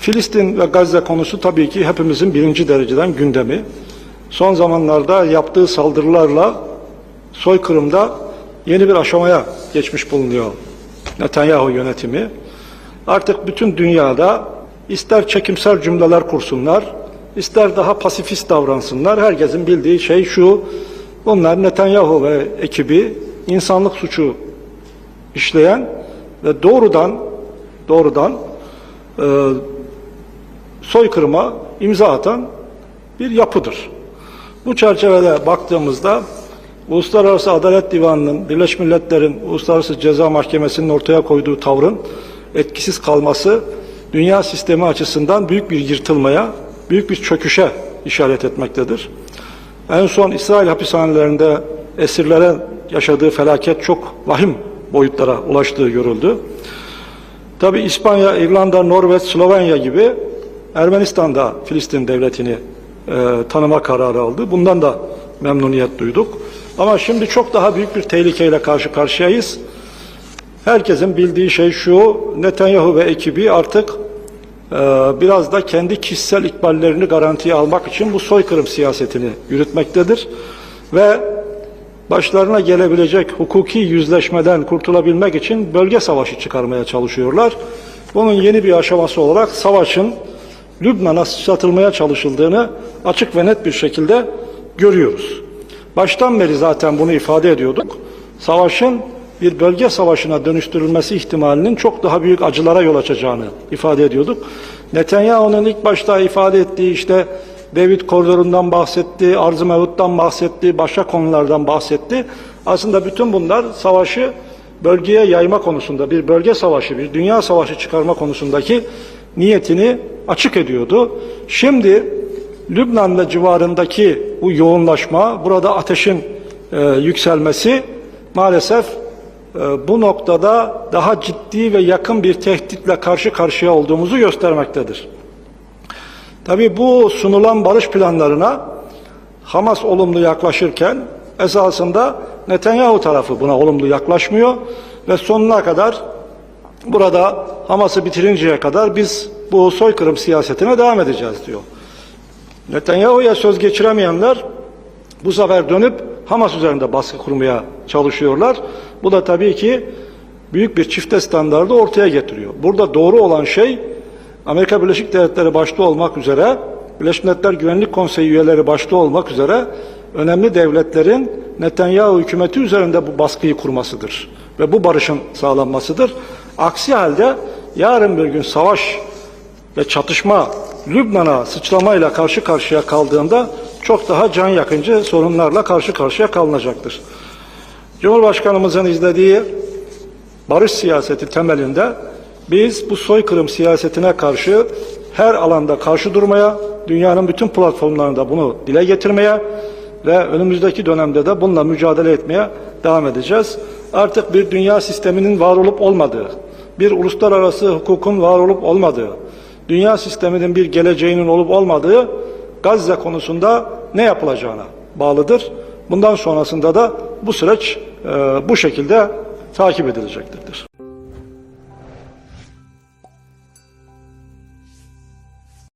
Filistin ve Gazze konusu tabii ki hepimizin birinci dereceden gündemi. Son zamanlarda yaptığı saldırılarla soykırımda yeni bir aşamaya geçmiş bulunuyor Netanyahu yönetimi. Artık bütün dünyada ister çekimsel cümleler kursunlar, ister daha pasifist davransınlar. Herkesin bildiği şey şu, bunlar Netanyahu ve ekibi insanlık suçu işleyen ve doğrudan doğrudan e, soykırıma imza atan bir yapıdır. Bu çerçevede baktığımızda Uluslararası Adalet Divanı'nın, Birleşmiş Milletler'in Uluslararası Ceza Mahkemesi'nin ortaya koyduğu tavrın etkisiz kalması dünya sistemi açısından büyük bir yırtılmaya, büyük bir çöküşe işaret etmektedir. En son İsrail hapishanelerinde esirlere yaşadığı felaket çok vahim boyutlara ulaştığı görüldü. Tabi İspanya, İrlanda, Norveç, Slovenya gibi Ermenistan'da Filistin devletini e, tanıma kararı aldı. Bundan da memnuniyet duyduk. Ama şimdi çok daha büyük bir tehlikeyle karşı karşıyayız. Herkesin bildiği şey şu, Netanyahu ve ekibi artık e, biraz da kendi kişisel ikballerini garantiye almak için bu soykırım siyasetini yürütmektedir. Ve başlarına gelebilecek hukuki yüzleşmeden kurtulabilmek için bölge savaşı çıkarmaya çalışıyorlar. Bunun yeni bir aşaması olarak savaşın Lübnan'a sıçratılmaya çalışıldığını açık ve net bir şekilde görüyoruz. Baştan beri zaten bunu ifade ediyorduk. Savaşın bir bölge savaşına dönüştürülmesi ihtimalinin çok daha büyük acılara yol açacağını ifade ediyorduk. Netanyahu'nun ilk başta ifade ettiği işte David koridorundan bahsetti, Arz-ı Mevut'tan bahsetti, başka konulardan bahsetti. Aslında bütün bunlar savaşı bölgeye yayma konusunda, bir bölge savaşı, bir dünya savaşı çıkarma konusundaki niyetini açık ediyordu. Şimdi Lübnan ve civarındaki bu yoğunlaşma, burada ateşin e, yükselmesi maalesef e, bu noktada daha ciddi ve yakın bir tehditle karşı karşıya olduğumuzu göstermektedir. Tabi bu sunulan barış planlarına Hamas olumlu yaklaşırken esasında Netanyahu tarafı buna olumlu yaklaşmıyor ve sonuna kadar burada Hamas'ı bitirinceye kadar biz bu soykırım siyasetine devam edeceğiz diyor. Netanyahu'ya söz geçiremeyenler bu sefer dönüp Hamas üzerinde baskı kurmaya çalışıyorlar. Bu da tabii ki büyük bir çifte standardı ortaya getiriyor. Burada doğru olan şey Amerika Birleşik Devletleri başta olmak üzere Birleşmiş Milletler Güvenlik Konseyi üyeleri başta olmak üzere önemli devletlerin Netanyahu hükümeti üzerinde bu baskıyı kurmasıdır ve bu barışın sağlanmasıdır. Aksi halde yarın bir gün savaş ve çatışma Lübnan'a sıçramayla karşı karşıya kaldığında çok daha can yakıcı sorunlarla karşı karşıya kalınacaktır. Cumhurbaşkanımızın izlediği barış siyaseti temelinde biz bu soykırım siyasetine karşı her alanda karşı durmaya, dünyanın bütün platformlarında bunu dile getirmeye ve önümüzdeki dönemde de bununla mücadele etmeye devam edeceğiz. Artık bir dünya sisteminin var olup olmadığı, bir uluslararası hukukun var olup olmadığı, dünya sisteminin bir geleceğinin olup olmadığı Gazze konusunda ne yapılacağına bağlıdır. Bundan sonrasında da bu süreç e, bu şekilde takip edilecektir.